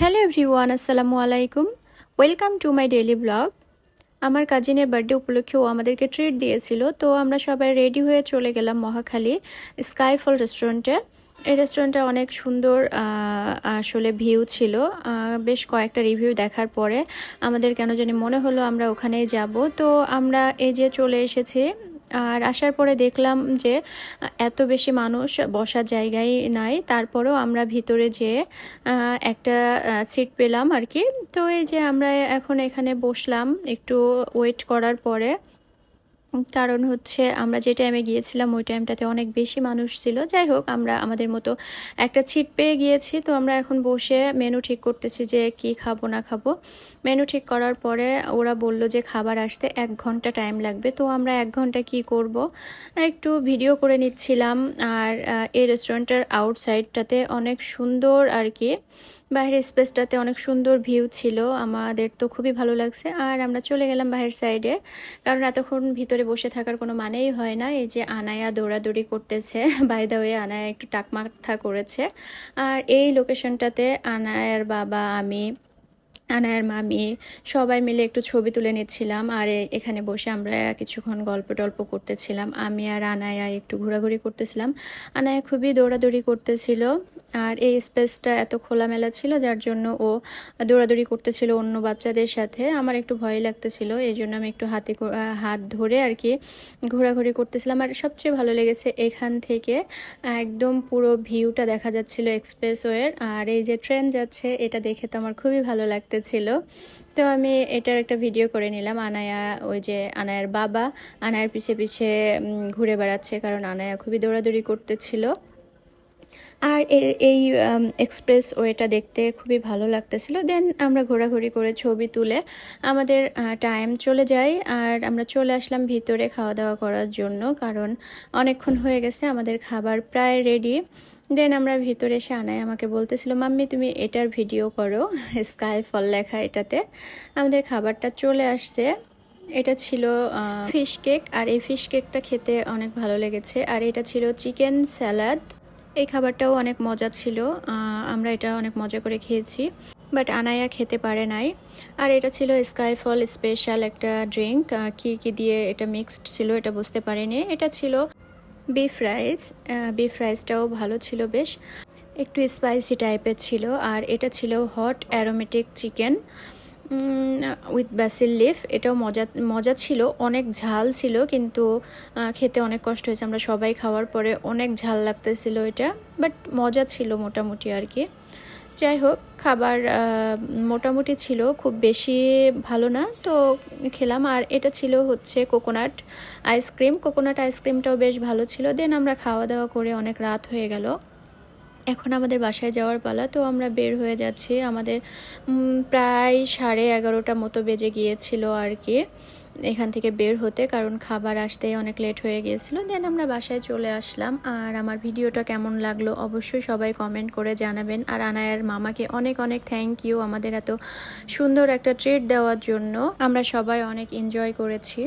Hello everyone আসসালামু আলাইকুম welcome to my daily blog আমার কাজিনের বার্থডে উপলক্ষে ও আমাদেরকে ট্রিট দিয়েছিল, তো আমরা সবাই রেডি হয়ে চলে গেলাম মহাখালী স্কাইফল রেস্টুরেন্টে এই রেস্টুরেন্টটা অনেক সুন্দর আসলে ভিউ ছিল। বেশ কয়েকটা রিভিউ দেখার পরে আমাদের কেন জানি মনে হলো আমরা ওখানেই যাব। তো আমরা এই যে চলে এসেছি আর আসার পরে দেখলাম যে, এত বেশি মানুষ বসার জায়গায় নাই। তারপরেও আমরা ভিতরে যেয়ে একটা সিট পেলাম আর কি। তো এই যে আমরা এখন এখানে বসলাম, একটু ওয়েট করার পরে কারণ হচ্ছে আমরা যে টাইমে গিয়েছিলাম, ওই টাইমটাতে অনেক বেশি মানুষ ছিল। যাই হোক, আমরা আমাদের মতো একটা ছিট পেয়ে গিয়েছি। তো আমরা এখন বসে মেনু ঠিক করতেছি যে কি খাব, না খাব। মেনু ঠিক করার পরে ওরা বলল যে খাবার আসতে এক ঘণ্টা টাইম লাগবে। তো আমরা এক ঘণ্টা কি করব? একটু ভিডিও করে নিচ্ছিলাম। আর এই রেস্টুরেন্টের আউটসাইডটাতে অনেক সুন্দর আর কি বাইরের স্পেসটাতে অনেক সুন্দর ভিউ ছিল। আমাদের তো খুবই ভালো লাগছে। আর আমরা চলে গেলাম বাইরের সাইডে। কারণ এতক্ষণ ভিতরে বসে থাকার কোনো মানেই হয় না। এই যে আনায়া দৌড়াদৌড়ি করতেছে। বাই দা ওয়ে আনায়া একটু টাকমাথা করেছে। আর এই লোকেশনটাতে আনায়ার বাবা, আমি, আনায়ার মামি সবাই মিলে একটু ছবি তুলে নিচ্ছিলাম। আর এখানে বসে আমরা কিছুক্ষণ গল্প টল্প করতেছিলাম। আমি আর আনায়া একটু ঘোরাঘুরি করতেছিলাম। আনায়া খুবই দৌড়াদৌড়ি করতেছিল। আর এই স্পেসটা এত খোলামেলা ছিল, যার জন্য ও দৌড়াদৌড়ি করতেছিল অন্য বাচ্চাদের সাথে। আমার একটু ভয় লাগতেছিল, এই জন্য আমি একটু হাতে হাত ধরে আর কি ঘোরাঘুরি করতেছিলাম। আর সবচেয়ে ভালো লেগেছে এখান থেকে একদম পুরো ভিউটা দেখা যাচ্ছিল এক্সপ্রেসওয়ের। আর এই যে ট্রেন যাচ্ছে, এটা দেখে তো আমার খুবই ভালো লাগতেছিল। তো আমি এটার একটা ভিডিও করে নিলাম, আনায়া, ওই যে আনায়ার বাবা। আনায়ার পিছে পিছে ঘুরে বেড়াচ্ছে, কারণ আনায়া খুবই দৌড়াদৌড়ি করতেছিল। আর এই এক্সপ্রেস ওয়েটা দেখতে খুবই ভালো লাগতেছিল। দেন আমরা ঘোরাঘুরি করে ছবি তুলে আমাদের টাইম চলে যায়। আর আমরা চলে আসলাম ভিতরে খাওয়া দাওয়া করার জন্য, কারণ অনেকক্ষণ হয়ে গেছে, আমাদের খাবার প্রায় রেডি দেন আমরা ভিতরে এসে আনাই আমাকে বলতেছিল, মাম্মি, তুমি এটার ভিডিও করো স্কাই ফল লেখা এটাতে। আমাদের খাবারটা চলে আসছে। এটা ছিল ফিশ কেক আর এই ফিশ কেকটা খেতে অনেক ভালো লেগেছে। আর এটা ছিল চিকেন স্যালাড এই খাবারটাও অনেক মজা ছিল। আমরা এটা অনেক মজা করে খেয়েছি। বাট আনায়া খেতে পারে নাই। আর এটা ছিল স্কাইফল স্পেশাল একটা ড্রিঙ্ক কি কি দিয়ে এটা মিক্সড ছিল এটা বুঝতে পারিনি। এটা ছিল বিফ রাইস বিফ রাইসটাও ভালো ছিল বেশ। একটু স্পাইসি টাইপের ছিল। আর এটা ছিল hot aromatic chicken with basil leaf এটাও মজা মজা ছিল, অনেক ঝাল ছিল, কিন্তু খেতে অনেক কষ্ট হয়েছে। আমরা সবাই খাওয়ার পরে অনেক ঝাল লাগতেছিল এটা বাট মজা ছিল মোটামুটি আর কি। যাই হোক, খাবার মোটামুটি ছিল, খুব বেশি ভালো না, তো খেলাম। আর এটা ছিল হচ্ছে কোকোনাট আইসক্রিম কোকোনাট আইসক্রিমটাও বেশ ভালো ছিল। দেন আমরা খাওয়া দাওয়া করে অনেক রাত হয়ে গেল। এখন আমাদের বাসায় যাওয়ার পালা, তো আমরা বের হয়ে যাচ্ছি। আমাদের প্রায় সাড়ে এগারোটা মতো বেজে গিয়েছিল আর কি, এখান থেকে বের হতে, কারণ খাবার আসতেই অনেক লেট হয়ে গিয়েছিল। দেন আমরা বাসায় চলে আসলাম। আর আমার ভিডিওটা কেমন লাগল অবশ্যই সবাই কমেন্ট করে জানাবেন। আর আনায়ার মামাকে অনেক অনেক থ্যাংক ইউ আমাদের এত সুন্দর একটা ট্রিট দেওয়ার জন্য। আমরা সবাই অনেক এনজয় করেছি।